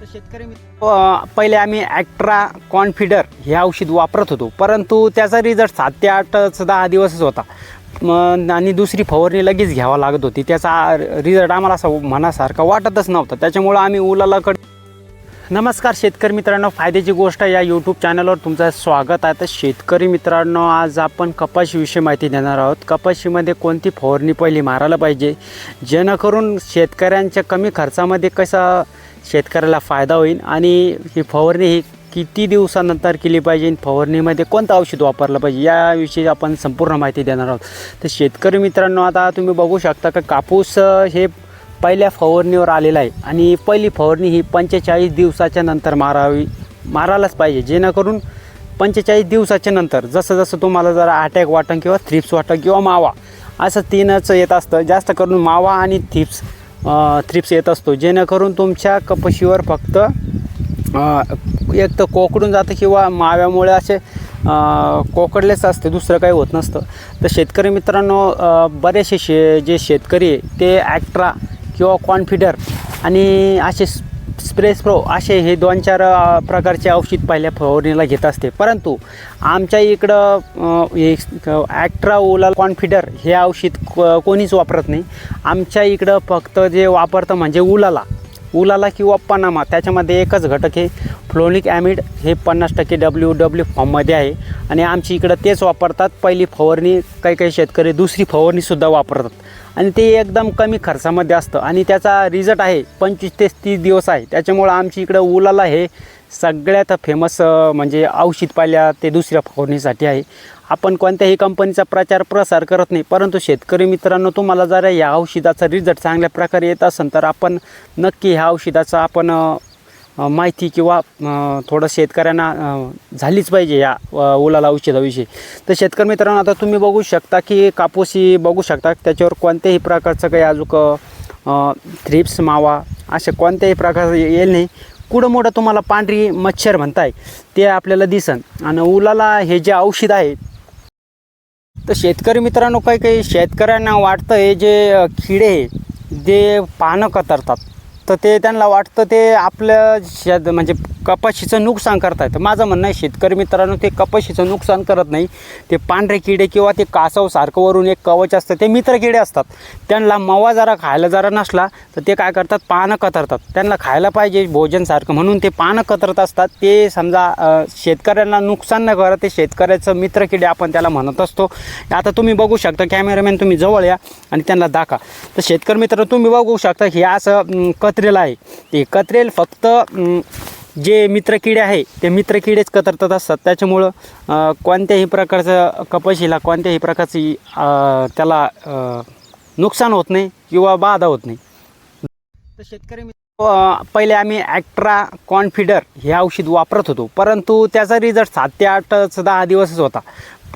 तर शेतकरी मित्र पहिले आम्ही ॲक्ट्रा कॉन्फिडर हे औषध वापरत होतो. परंतु त्याचा रिझल्ट सात ते आठ दहा दिवसच होता. मग आणि दुसरी फवारणी लगेच घ्यावा लागत होती. त्याचा रिझल्ट आम्हाला असा मनासारखा वाटतच नव्हता. त्याच्यामुळं आम्ही उलालाकडे नमस्कार शेतकरी मित्रांनो फायद्याची गोष्ट या यूट्यूब चॅनलवर तुमचं स्वागत आहे. तर शेतकरी मित्रांनो आज आपण कपाशीविषयी माहिती देणार आहोत. कपाशीमध्ये कोणती फवारणी पहिली मारायला पाहिजे? जेणेकरून शेतकऱ्यांच्या कमी खर्चामध्ये कसा शेतकऱ्याला फायदा होईल? आणि ही फवारणी ही किती दिवसानंतर केली पाहिजे? फवारणीमध्ये कोणतं औषध वापरलं पाहिजे? याविषयी आपण संपूर्ण माहिती देणार आहोत. तर शेतकरी मित्रांनो आता तुम्ही बघू शकता का कापूस हे पहिल्या फवारणीवर आलेला आहे. आणि पहिली फवारणी ही पंचेचाळीस दिवसाच्या नंतर मारावी मारायलाच पाहिजे. जेणेकरून पंचेचाळीस दिवसाच्या नंतर जसं जसं तुम्हाला जरा अटॅक वाटण किंवा थ्रिप्स वाटण किंवा मावा असं तीनच येत असतं. जास्त करून मावा आणि थ्रिप्स थ्रिप्स येत असतो. जेणेकरून तुमच्या कपाशीवर फक्त एक तर कोकडून जातं किंवा माव्यामुळे असे कोकडलेच असते. दुसरं काही होत नसतं. तर शेतकरी मित्रांनो बरेचसे शे जे शेतकरी आहे ते ॲक्ट्रा किंवा कॉन्फिडर आणि असे स्प्रेस प्रो असे हे दोन चार प्रकारचे औषध पहिल्या फवारणीला घेत असते. परंतु आमच्या इकडं ॲक्ट्रा ओला कॉन्फिडर हे औषध कोणीच वापरत नाही. आमच्या इकडं फक्त जे वापरतं म्हणजे उलाला. उलाला किंवा पनामा त्याच्यामध्ये एकच घटक आहे. फ्लोनिक ॲमिड हे पन्नास टक्के डब्ल्यू डब्ल्यू फॉर्ममध्ये आहे. आणि आमची इकडं तेच वापरतात. पहिली फवारणी काही काही शेतकरी दुसरी फवारणीसुद्धा वापरतात. आणि ते एकदम कमी खर्चामध्ये असतं. आणि त्याचा रिझल्ट आहे पंचवीस ते तीस दिवस आहे. त्याच्यामुळं आमची इकडं उलाला हे सगळ्यात फेमस म्हणजे औषध पाहिल्या ते दुसऱ्या फवारणीसाठी आहे. आपण कोणत्याही कंपनीचा प्रचार प्रसार करत नाही परंतु शेतकरी मित्रांनो तुम्हाला जर या औषधाचा रिझल्ट चांगल्या प्रकारे येत असेल तर आपण नक्की ह्या औषधाचा आपण माहिती किंवा थोडं शेतकऱ्यांना झालीच पाहिजे या ओलाला उलाला औषधाविषयी. तर शेतकरी मित्रांनो आता तुम्ही बघू शकता की कापूसी बघू शकता त्याच्यावर कोणत्याही प्रकारचं काही अजून थ्रिप्स मावा अशा कोणत्याही प्रकारचं येईल नाही. कुठं मोठं तुम्हाला पांढरी मच्छर म्हणताय ते आपल्याला दिसन. आणि उलाला हे जे औषध आहे तर शेतकरी मित्रांनो काही काही शेतकऱ्यांना वाटतं हे जे किडे जे पानं कतरतात. तर ते त्यांना वाटतं ते आपलं शेत म्हणजे कपाशीचं नुकसान करताय तर माझं म्हणणं आहे शेतकरी मित्रांनो ते कपाशीचं नुकसान करत नाही. ते पांढरे किडे किंवा ते कासवसारखं वरून एक कवच असतं ते मित्र किडे असतात. त्यांना मवा जरा खायला जरा नसला तर ते काय करतात? पानं कतरतात. त्यांना खायला पाहिजे भोजनसारखं म्हणून ते पानं कतरत असतात. ते समजा शेतकऱ्यांना नुकसान न करत ते शेतकऱ्याचं मित्र किडे आपण त्याला म्हणत असतो. आता तुम्ही बघू शकता कॅमेरामॅन तुम्ही जवळ या आणि त्यांना दाखवा. तर शेतकरी मित्र तुम्ही बघू शकता हे असं कत कत्रेल आहे. ते कत्रेल फक्त जे मित्रकिडे आहे ते मित्रकिडेच कतरतात असतात. त्याच्यामुळं कोणत्याही प्रकारचं कपाशीला कोणत्याही प्रकारची त्याला नुकसान होत नाही किंवा बाधा होत नाही. तर शेतकरी मित्र पहिले आम्ही ॲक्ट्रा कॉन्फिडर हे औषध वापरत होतो. परंतु त्याचा रिझल्ट सात ते आठच दहा दिवसच होता.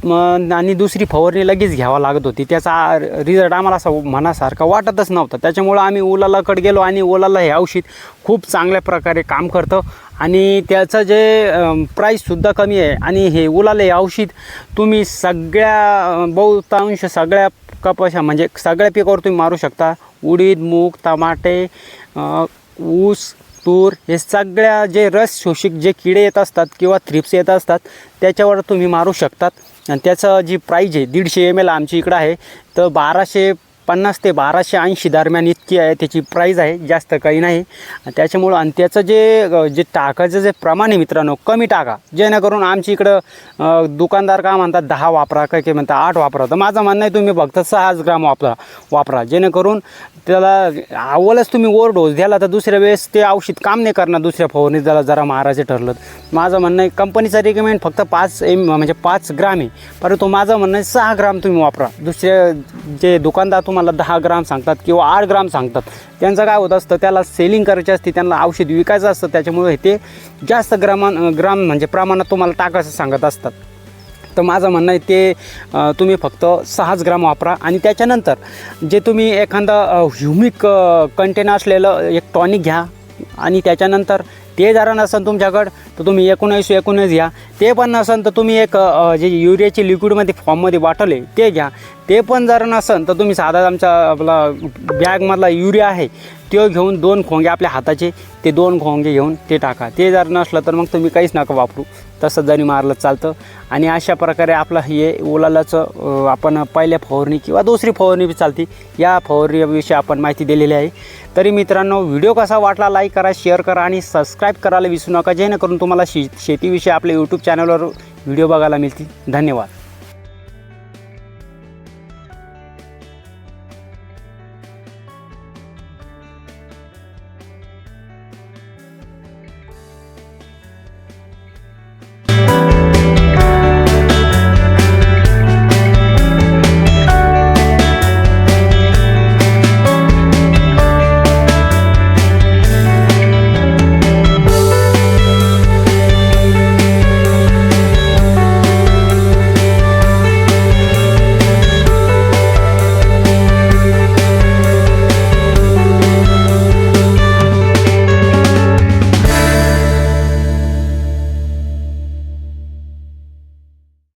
मग आणि दुसरी फवारणी लगेच घ्यावा लागत होती. त्याचा रिझल्ट आम्हाला असा मनासारखा वाटतच नव्हता. त्याच्यामुळं आम्ही ओलालाकडे गेलो आणि ओलाला हे औषध खूप चांगल्या प्रकारे काम करतं. आणि त्याचं जे प्राईससुद्धा कमी आहे. आणि हे ओलाला हे औषध तुम्ही सगळ्या बहुतांश सगळ्या कपाशा म्हणजे सगळ्या पिकावर तुम्ही मारू शकता. उडीद मूग टमाटे ऊस तूर हे सगळ्या जे रस शोषिक जे किडे येत असतात किंवा थ्रिप्स येत असतात त्याच्यावर तुम्ही मारू शकतात. आणि त्याचं जी प्राईज आहे दीडशे एम एल आमच्या इकडं आहे तर बाराशे पन्नास ते बाराशे ऐंशी दरम्यान इतकी आहे त्याची प्राईज आहे जास्त काही नाही. त्याच्यामुळं आणि त्याचं जे जे टाकाचं जे प्रमाण आहे मित्रांनो कमी टाका. जेणेकरून आमच्या इकडं दुकानदार का म्हणतात दहा वापरा काय काय म्हणतात आठ वापरा. तर माझं म्हणणं आहे तुम्ही फक्त सहाच ग्राम वापरा वापरा. जेणेकरून त्याला अव्वलच तुम्ही ओव्हर डोस द्याला तर दुसऱ्या वेळेस ते औषध काम नाही करणार दुसऱ्या फवारणीत त्याला जरा मारायचं ठरलं माझं म्हणणं आहे कंपनीचं रिकमेंड फक्त पाच एम म्हणजे पाच ग्राम आहे. परंतु माझं म्हणणं आहे सहा ग्राम तुम्ही वापरा. दुसऱ्या जे दुकानदार तुम्हाला दहा ग्राम सांगतात किंवा आठ ग्राम सांगतात. त्यांचं काय होत असतं त्याला सेलिंग करायची असते त्यांना औषध विकायचं असतं त्याच्यामुळे ते जास्त ग्रामान ग्राम म्हणजे प्रमाणात तुम्हाला टाकायचं सांगत असतात. तर माझं म्हणणं आहे ते तुम्ही फक्त सहाच ग्राम वापरा आणि त्याच्यानंतर जे तुम्ही एखादं ह्युमिक कंटेन असलेलं एक टॉनिक घ्या आणि त्याच्यानंतर ते जरा नसेल तुमच्याकडं तर तुम्ही एकोणीस एकोणीस घ्या. ते पण नसेल तर तुम्ही एक जे युरियाची लिक्विडमध्ये फॉर्ममध्ये बॉटल आहे ते घ्या. ते पण जर नसेल तर तुम्ही साधा आमचा आपला बॅगमधला युरिया आहे तो घेऊन दोन खोंगे आपल्या हाताचे ते दोन खोंगे घेऊन ते टाका. ते जर नसलं तर मग तुम्ही काहीच नका वापरू. तसं जरी मारलं चालतं. आणि अशा प्रकारे आपलं हे ओलालाचं आपण पहिल्या फवारणी किंवा दुसरी फवारणी बी चालते. या फवारणीविषयी आपण माहिती दिलेली आहे. तरी मित्रांनो व्हिडिओ कसा वाटला लाईक करा शेअर करा आणि सबस्क्राईब करायला विसरू नका. जेणेकरून तुम्हाला शे शेतीविषयी आपल्या यूट्यूब चॅनलवर व्हिडिओ बघायला मिळतील. धन्यवाद.